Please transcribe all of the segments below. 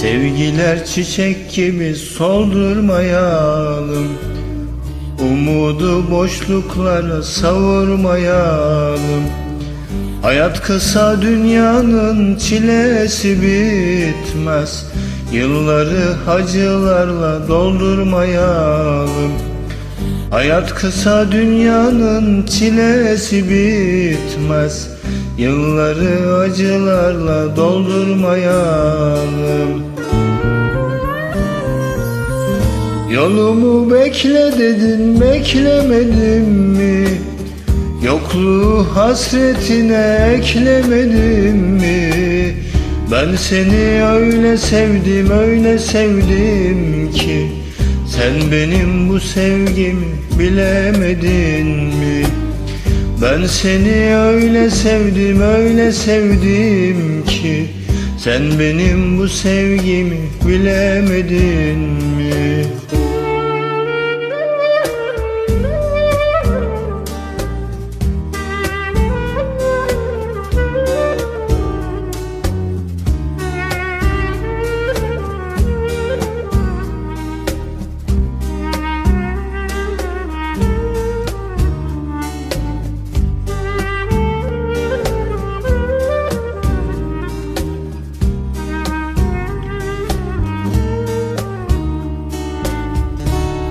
Sevgiler çiçek gibi soldurmayalım. Umudu boşluklara savurmayalım. Hayat kısa dünyanın çilesi bitmez. Yılları hacılarla doldurmayalım. Hayat kısa dünyanın çilesi bitmez. Yılları acılarla doldurmayalım Yolumu bekle dedin beklemedim mi? Yokluğu hasretine eklemedim mi? Ben seni öyle sevdim öyle sevdim ki Sen benim bu sevgimi bilemedin mi? Ben seni öyle sevdim öyle sevdim ki Sen benim bu sevgimi bilemedin mi?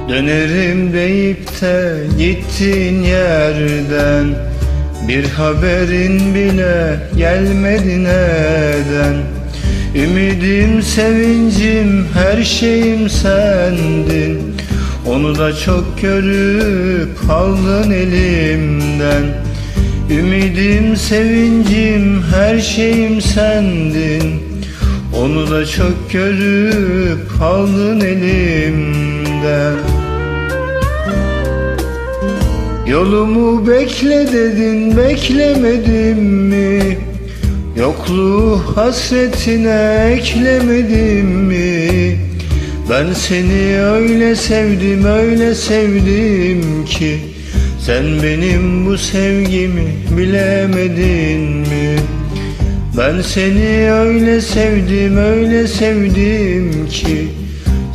Dönerim deyip de gittin yerden. Bir haberin bile gelmedi neden? Ümidim, sevincim, her şeyim sendin. Onu da çok görüp aldın elimden. Ümidim, sevincim, her şeyim sendin. Onu da çok görüp aldın elimden Yolumu bekle dedin beklemedim mi? Yokluğu hasretine eklemedim mi? Ben seni öyle sevdim öyle sevdim ki Sen benim bu sevgimi bilemedin mi? Ben seni öyle sevdim öyle sevdim ki